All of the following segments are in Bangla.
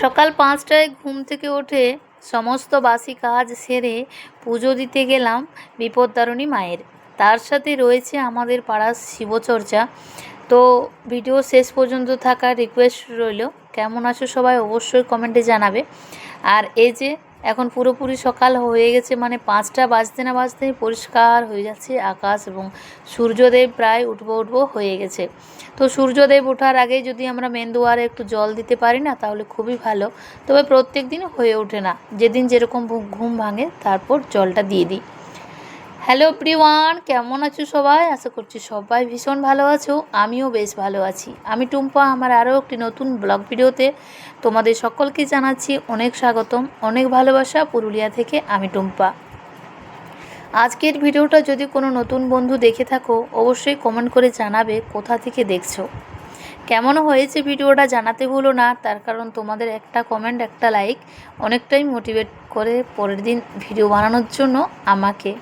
সকাল পাঁচটায় ঘুম থেকে উঠে সমস্ত বাসি কাজ সেরে পুজো দিতে গেলাম বিপদ্দারণী মায়ের। তার সাথে রয়েছে আমাদের পাড়ার শিবচর্চা। তো ভিডিও শেষ পর্যন্ত থাকার রিকোয়েস্ট রইল। কেমন আছো সবাই অবশ্যই কমেন্টে জানাবে। আর এই যে এখন পুরোপুরি সকাল হয়ে গেছে মানে পাঁচটা বাজতে না বাজতে পরিষ্কার হয়ে যাচ্ছে আকাশ এবং সূর্যদেব প্রায় উঠবো উঠবো হয়ে গেছে। তো সূর্যদেব ওঠার আগে যদি আমরা মেন দুয়ারে একটু জল দিতে পারি না, তাহলে খুবই ভালো। তবে প্রত্যেক দিন হয়ে ওঠে না। যেদিন যেরকম ঘুম ভাঙে, তারপর জলটা দিয়ে দিই। হ্যালো প্রিওয়ান কেমন আছো সবাই? আশা করছি সবাই ভীষণ ভালো আছো, আমিও বেশ ভালো আছি। আমি টুম্পা, আমার আরও একটি নতুন ব্লগ ভিডিওতে তোমাদের সকলকে জানাচ্ছি অনেক স্বাগতম, অনেক ভালোবাসা পুরুলিয়া থেকে আমি টুম্পা। আজকের ভিডিওটা যদি কোনো নতুন বন্ধু দেখে থাকো, অবশ্যই কমেন্ট করে জানাবে কোথা থেকে দেখছ। কেমন হয়েছে ভিডিওটা জানাতে ভুলো না, তার কারণ তোমাদের একটা কমেন্ট একটা লাইক অনেকটাই মোটিভেট করে পরের দিন ভিডিও বানানোর জন্য আমাকে।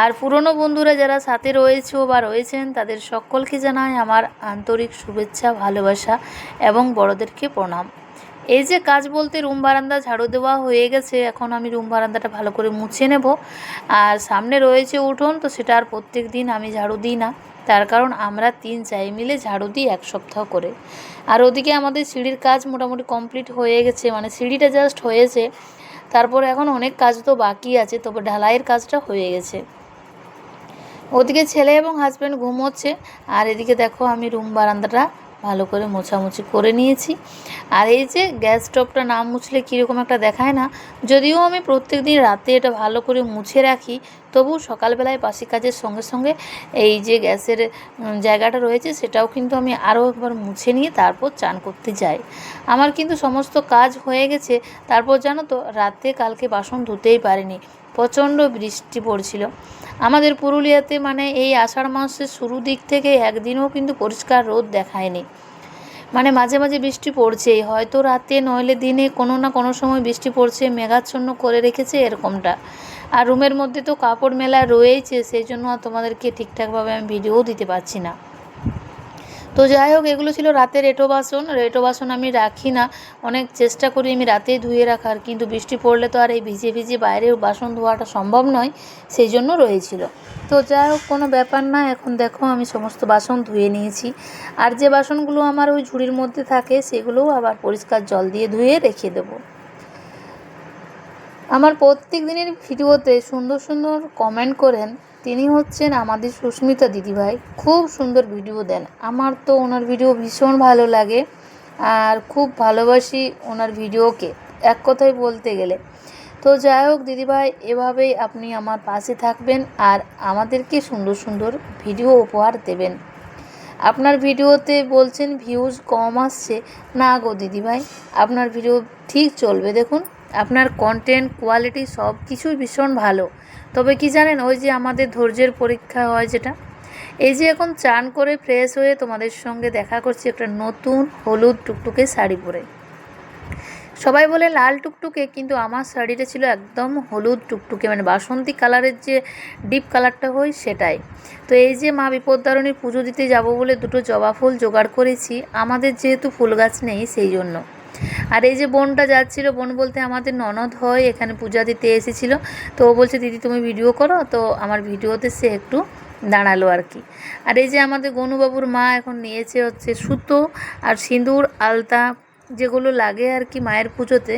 আর পুরনো বন্ধুরা যারা সাথে রয়েছে বা রয়েছেন, তাদের সকলকে জানাই আমার আন্তরিক শুভেচ্ছা, ভালোবাসা এবং বড়দেরকে প্রণাম। এই যে কাজ বলতে রুম বারান্দা ঝাড়ু দেওয়া হয়ে গেছে, এখন আমি রুম বারান্দাটা ভালো করে মুছে নেব। আর সামনে রয়েছে উঠোন, তো সেটা আর প্রত্যেক দিন আমি ঝাড়ু দিই না। তার কারণ আমরা তিন চাই মিলে ঝাড়ু দিই এক সপ্তাহ করে। আর ওদিকে আমাদের সিঁড়ির কাজ মোটামুটি কমপ্লিট হয়ে গেছে মানে সিঁড়িটা জাস্ট হয়েছে। তারপর এখন অনেক কাজ তো বাকি আছে, তবে ঢালাইয়ের কাজটা হয়ে গেছে। ওদিকে ছেলে এবং হাজব্যান্ড ঘুমোচ্ছে। আর এদিকে দেখো আমি রুম বারান্দাটা ভালো করে মোছামুছি করে নিয়েছি। আর এই যে গ্যাস স্টোভটা না মুছলে কীরকম একটা দেখায় না, যদিও আমি প্রত্যেক দিন রাতে এটা ভালো করে মুছে রাখি তবু সকালবেলায় বাসি কাজের সঙ্গে সঙ্গে এই যে গ্যাসের জায়গাটা রয়েছে সেটাও কিন্তু আমি আরও একবার মুছে নিয়ে তারপর চান করতে যাই। আমার কিন্তু সমস্ত কাজ হয়ে গেছে, তারপর জানো তো, রাতে কালকে বাসন ধুতেই পারিনি। প্রচণ্ড বৃষ্টি পড়ছিল। আমাদের পুরুলিয়াতে মানে এই আষাঢ় মাসের শুরু দিক থেকে একদিনও কিন্তু পরিষ্কার রোদ দেখায়নি। মানে মাঝে মাঝে বৃষ্টি পড়ছেই, হয়তো রাতে নইলে দিনে কোনো না কোনো সময় বৃষ্টি পড়ছে, মেঘাচ্ছন্ন করে রেখেছে এরকমটা। আর রুমের মধ্যে তো কাপড় মেলা রয়েছে সেই জন্য তোমাদেরকে ঠিকঠাকভাবে আমি ভিডিও দিতে পারছি না। তো যাই হোক, এগুলো ছিল রাতের রেটো বাসন। রেটো বাসন আমি রাখি না। অনেক চেষ্টা করি আমি রাতেই ধুয়ে রাখার, কিন্তু বৃষ্টি পড়লে তো আর এই ভিজে ভিজে বাইরেও বাসন ধোয়াটা সম্ভব নয়, সেই জন্য রয়েছিল। তো যাই হোক, কোনো ব্যাপার না, এখন দেখো আমি সমস্ত বাসন ধুয়ে নিয়েছি। আর যে বাসনগুলো আমার ওই ঝুড়ির মধ্যে থাকে, সেগুলোও আবার পরিষ্কার জল দিয়ে ধুয়ে রেখে দেবো। আমার প্রত্যেক দিনের ভিডিওতে সুন্দর সুন্দর কমেন্ট করেন, তিনি হচ্ছেন আমাদের সুস্মিতা দিদিভাই খুব সুন্দর ভিডিও দেন। আমার তো ওনার ভিডিও ভীষণ ভালো লাগে, আর খুব ভালোবাসি ওনার ভিডিওকে এক কথায় বলতে গেলে। তো যাই হোক দিদিভাই এভাবেই আপনি আমার পাশে থাকবেন আর আমাদেরকে সুন্দর সুন্দর ভিডিও উপহার দেবেন। আপনার ভিডিওতে বলছেন ভিউজ কম আসছে। না গো দিদিভাই আপনার ভিডিও ঠিক চলবে দেখুন। আপনার কন্টেন্ট কোয়ালিটি সব কিছুই ভীষণ ভালো। তবে কি জানেন, ওই যে আমাদের ধৈর্যের পরীক্ষা হয় যেটা, এই যে এখন চান করে ফ্রেশ হয়ে তোমাদের সঙ্গে দেখা করছি একটা নতুন হলুদ টুকটুকে শাড়ি পরে। সবাই বলে লাল টুকটুকে, কিন্তু আমার শাড়িটা ছিল একদম হলুদ টুকটুকে মানে বাসন্তী কালারের যে ডিপ কালারটা হয় সেটাই। তো এই যে মা বিপদদারণীর পুজো দিতে যাব বলে দুটো জবা ফুল জোগাড় করেছি, আমাদের যেহেতু ফুল গাছ নেই সেই জন্য। আর এই যে বোনটা যাচ্ছিল, বোন বলতে আমাদের ননদ হয়, এখানে পূজা দিতে এসেছিল। তো ও বলছে, দিদি, তুমি ভিডিও করো। তো আমার ভিডিওতে সে একটু দাঁড়াল আর কি। আর এই যে আমাদের গনুবাবুর মা এখন নিয়েছে হচ্ছে সুতো আর সিঁদুর, আলতা, যেগুলো লাগে আর কি মায়ের পুজোতে।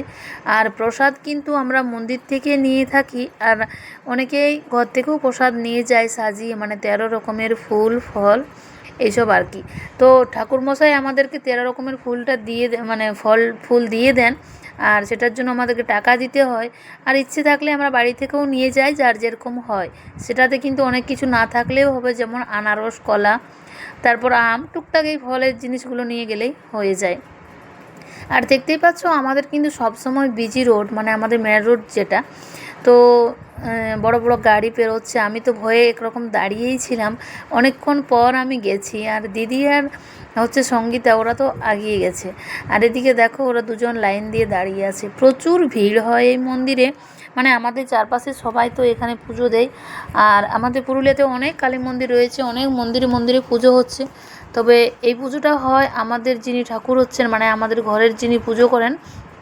আর প্রসাদ কিন্তু আমরা মন্দির থেকে নিয়ে থাকি। আর অনেকেই ঘর থেকেও প্রসাদ নিয়ে যায় সাজিয়ে মানে তেরো রকমের ফুল, ফল। এইসব আর কি। তো ঠাকুরমশাই আমাদেরকে তেরো রকমের ফুলটা দিয়ে মানে ফল, ফুল দিয়ে দেন। আর সেটার জন্য আমাদেরকে টাকা দিতে হয়। আর ইচ্ছে থাকলে আমরা বাড়ি থেকেও নিয়ে যাই যার যেরকম হয়। সেটাতে কিন্তু অনেক কিছু না থাকলেও হবে, যেমন আনারস, কলা, তারপর আম, টুকটাক এই ফলের জিনিসগুলো নিয়ে গেলেই হয়ে যায়। আর দেখতেই পাচ্ছ, আমাদের কিন্তু সবসময় বিজি রোড মানে আমাদের মেন রোড যেটা তো বড় বড় গাড়ি পেরোচ্ছে। আমি তো ভয়ে একরকম দাঁড়িয়েই ছিলাম। অনেকক্ষণ পর আমি গেছি আর দিদি আর হচ্ছে সঙ্গীতা, ওরা তো আগিয়ে গেছে। আর এদিকে দেখো, ওরা দুজন লাইন দিয়ে দাঁড়িয়ে আছে। প্রচুর ভিড় হয় এই মন্দিরে। মানে আমাদের চারপাশে সবাই তো এখানে পুজো দেয়। আর আমাদের পুরুলিয়াতে অনেক কালী মন্দির রয়েছে, অনেক মন্দিরে মন্দিরে পুজো হচ্ছে। তবে এই পুজোটা হয় আমাদের যিনি ঠাকুর হচ্ছেন মানে আমাদের ঘরের যিনি পুজো করেন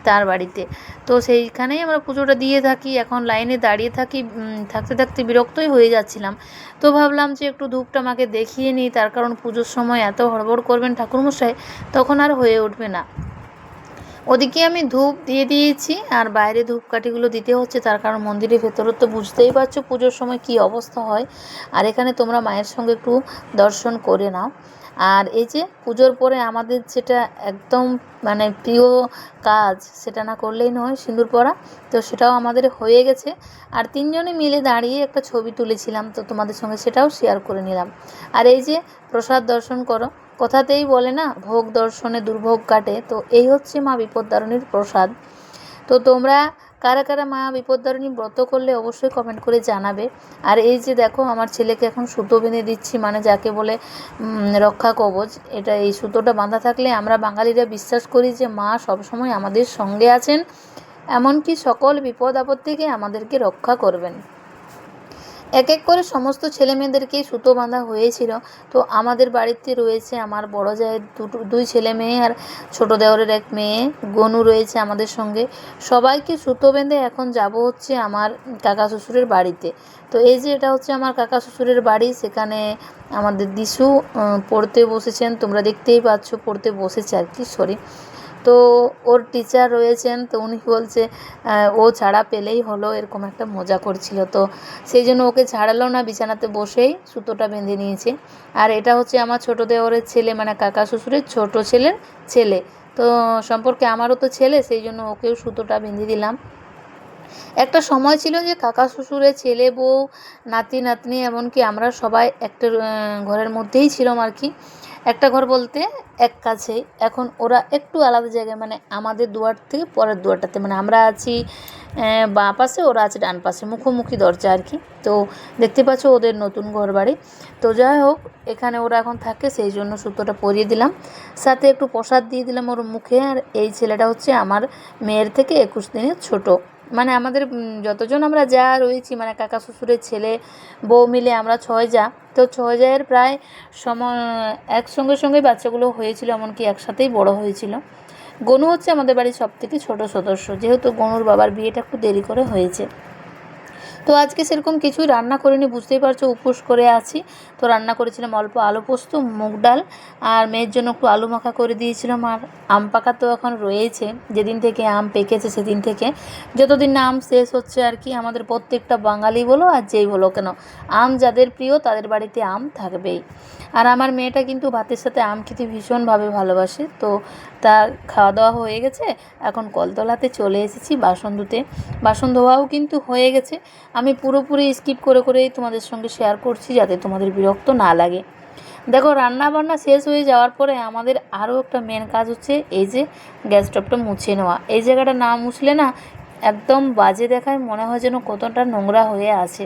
তার বাড়িতে। তো সেইখানেই আমরা পুজোটা দিয়ে থাকি, এখন লাইনে দাঁড়িয়ে থাকি থাকতে থাকতে বিরক্তই হয়ে যাচ্ছিলাম। তো ভাবলাম যে একটু ধূপটা মাকে দেখিয়ে নিই, তার কারণ পুজোর সময় এত হড়বড় করবেন ঠাকুরমশাই, তখন আর হয়ে উঠবে না। ওদিকে আমি ধূপ দিয়ে দিয়েছি, আর বাইরে ধূপকাঠিগুলো দিতে হচ্ছে, তার কারণ মন্দিরের ভেতরে তো বুঝতেই পারছ পুজোর সময় কি অবস্থা হয়। আর এখানে তোমরা মায়ের সঙ্গে একটু দর্শন করে নাও। আর এই যে পুজোর পরে আমাদের যেটা একদম মানে প্রিয় কাজ সেটা না করলেই নয়, সিঁদুর পরা। তো সেটাও আমাদের হয়ে গেছে। আর তিনজনে মিলে দাঁড়িয়ে একটা ছবি তুলেছিলাম, তো তোমাদের সঙ্গে সেটাও শেয়ার করে নিলাম। আর এই যে প্রসাদ দর্শন করো, কথাতেই বলে না, ভোগ দর্শনে দুর্ভোগ কাটে। তো এই হচ্ছে মা বিপদদারণীর প্রসাদ। তো তোমরা কারা কারা মা বিপদদারণী ব্রত করলে অবশ্যই কমেন্ট করে জানাবে। আর এই যে দেখো, আমার ছেলেকে এখন সুতো বেঁধে দিচ্ছি মানে যাকে বলে রক্ষা কবচ। এটা এই সুতোটা বাঁধা থাকলে আমরা বাঙালিরা বিশ্বাস করি যে মা সবসময় আমাদের সঙ্গে আছেন, এমনকি সকল বিপদ আপদ থেকে আমাদেরকে রক্ষা করবেন। এক এক করে সমস্ত ছেলে মেয়েদেরকে সুতো বাঁধা হয়েছিল। তো আমাদের বাড়িতে রয়েছে আমার বড় জায়ের দুটো, দুই ছেলে মেয়ে আর ছোটো দেওরের এক মেয়ে, গনু রয়েছে আমাদের সঙ্গে। সবাইকে সুতো বেঁধে এখন যাব হচ্ছে আমার কাকা শ্বশুরের বাড়িতে। তো এই যে এটা হচ্ছে আমার কাকা শ্বশুরের বাড়ি, সেখানে আমাদের দিশু পড়তে বসেছেন, তোমরা দেখতেই পাচ্ছ, পড়তে বসেছে আর কি সরি তো ওর টিচার রয়েছেন, তো উনি বলছে ও ছাড়া পেলেই হলো, এরকম একটা মজা করছিল। তো সেই জন্য ওকে ছাড়ালো না, বিছানাতে বসেই সুতোটা বেঁধে নিয়েছে। আর এটা হচ্ছে আমার ছোটো দেওরের ছেলে মানে কাকা শ্বশুরের ছোট ছেলের ছেলে। তো সম্পর্কে আমারও তো ছেলে, সেই জন্য ওকেও সুতোটা বেঁধে দিলাম। একটা সময় ছিল যে কাকা শ্বশুরের ছেলে, বউ, নাতি, নাতনি, এমনকি আমরা সবাই একটা ঘরের মধ্যেই ছিলাম আর কি। একটা ঘর বলতে এক কাছেই। এখন ওরা একটু আলাদা জায়গায় মানে আমাদের দুয়ার থেকে পরের দুয়ারটাতে। মানে আমরা আছি বাঁ পাশে, ওরা আছে ডান পাশে, মুখোমুখি দরজা আর কি। তো দেখতে পাচ্ছ ওদের নতুন ঘর বাড়ি তো যাই হোক, এখানে ওরা এখন থাকে, সেই জন্য সুতোটা পরিয়ে দিলাম। সাথে একটু প্রসাদ দিয়ে দিলাম ওর মুখে। আর এই ছেলেটা হচ্ছে আমার মেয়ের থেকে একুশ দিনের ছোট। মানে আমাদের যতজন আমরা যা রয়েছি মানে কাকা, শ্বশুরের ছেলে, বউ মিলে আমরা ছয় যা, তো ছয় জায়ের প্রায় সম একসঙ্গে সঙ্গে বাচ্চাগুলো হয়েছিল, এমনকি একসাথেই বড় হয়েছিল। গনু হচ্ছে আমাদের বাড়ির সব থেকে ছোটো সদস্য, যেহেতু গনুর বাবার বিয়েটা একটু দেরি করে হয়েছে। তো আজকে সেরকম কিছুই রান্না করিনি, বুঝতেই পারছ, উপোস করে আছি। তো রান্না করেছিলাম অল্প আলু পোস্ত, মুগ ডাল, আর মেয়ের জন্য একটু আলু মাখা করে দিয়েছিলাম, আর আম পাকা তো এখন রয়েছে, যেদিন থেকে আম পেকেছে সেদিন থেকে। যতদিন না আম শেষ হচ্ছে আর কি, আমাদের প্রত্যেকটা বাঙালি বলো আর যেই বলো কেন, আম যাদের প্রিয় তাদের বাড়িতে আম থাকবেই। আর আমার মেয়েটা কিন্তু ভাতের সাথে আম খেতে ভীষণভাবে ভালোবাসে, তো তার খাওয়া দাওয়া হয়ে গেছে, এখন কলতলাতে চলে এসেছি বাসন ধুতে। বাসন ধোয়াও কিন্তু হয়ে গেছে আমি পুরোপুরি স্কিপ করে করেই তোমাদের সঙ্গে শেয়ার করছি যাতে তোমাদের বিরক্ত না লাগে। দেখো রান্না বান্না শেষ হয়ে যাওয়ার পরে আমাদের আরও একটা মেন কাজ হচ্ছে এই যে গ্যাস স্টোভটা মুছে নেওয়া। এই জায়গাটা না মুছলে না একদম বাজে দেখায়, মনে হয় যেন কতটা নোংরা হয়ে আছে।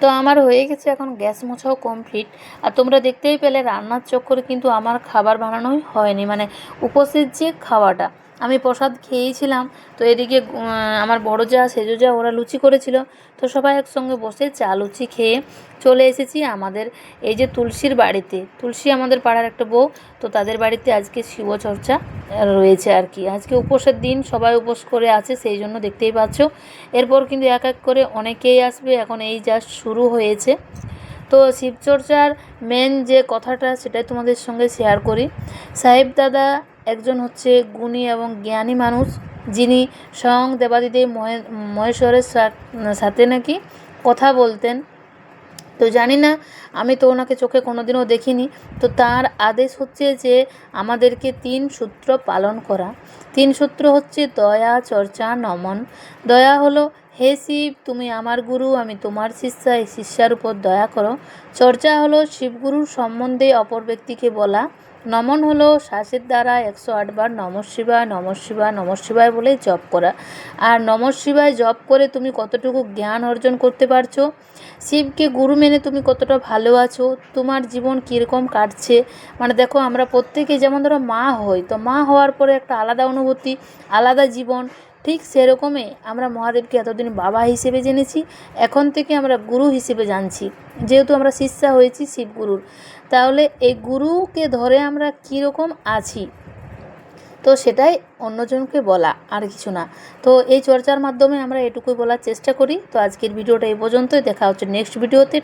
তো আমার হয়ে গেছে এখন গ্যাস মোছাও কমপ্লিট আর তোমরা দেখতেই পেলে রান্নার চক্করে কিন্তু আমার খাবার বানানোই হয়নি মানে উপস্থিত যে খাওয়াটা। আমি প্রসাদ খেয়েছিলাম, তো এদিকে আমার বড় যা, সেজো যা, ওরা লুচি করেছিল। তো সবাই একসঙ্গে বসে চা, লুচি খেয়ে চলে এসেছি আমাদের এই যে তুলসীর বাড়িতে। তুলসী আমাদের পাড়ার একটা বউ, তো তাদের বাড়িতে আজকে শিবচর্চা রয়েছে আর কি। আজকে উপোসের দিন, সবাই উপোস করে আছে, সেই জন্য দেখতেই পাচ্ছ। এরপর কিন্তু এক এক করে অনেকেই আসবে, এখন এই জাস্ট শুরু হয়েছে। তো শিবচর্চার মেন যে কথাটা সেটাই তোমাদের সঙ্গে শেয়ার করি। সাহেব দাদা একজন হচ্ছে গুণী এবং জ্ঞানী মানুষ, যিনি স্বয়ং দেবাদিদেব মহে- মহেশ্বরের সাথে নাকি কথা বলতেন। তো জানি না, আমি তো ওনাকে চোখে কোনোদিনও দেখিনি। তো তার আদেশ হচ্ছে যে আমাদেরকে তিন সূত্র পালন করা। তিন সূত্র হচ্ছে দয়া, চর্চা, নমন। দয়া হলো হে শিব, তুমি আমার গুরু, আমি তোমার শিষ্যা, এই শিষ্যার উপর দয়া করো। চর্চা হলো শিবগুরুর সম্বন্ধে অপর ব্যক্তিকে বলা। নমন হলো শ্বাসের দ্বারা একশো আটবার নম শিবায় নম শিবায় নম শিবায় বলে জপ করা। আর নম শিবায় জপ করে তুমি কতটুকু জ্ঞান অর্জন করতে পারছ? শিবকে গুরু মেনে তুমি কতটা ভালো আছো? তোমার জীবন কীরকম কাটছে? মানে দেখো, আমরা প্রত্যেকে যেমন ধরো মা হই, তো মা হওয়ার পরে একটা আলাদা অনুভূতি, আলাদা জীবন ঠিক সেরকমই আমরা মহাদেবকে এতদিন বাবা হিসেবে জেনেছি, এখন থেকে আমরা গুরু হিসেবে জানছি। যেহেতু আমরা শিষ্যা হয়েছি শিবগুরুর। তাহলে এই গুরুকে ধরে আমরা কীরকম আছি? তো সেটাই অন্যজনকে বলা, আর কিছু না। তো এই চর্চার মাধ্যমে আমরা এটুকুই বলার চেষ্টা করি। তো আজকের ভিডিওটা এই পর্যন্তই। দেখা হচ্ছে নেক্সট ভিডিওতে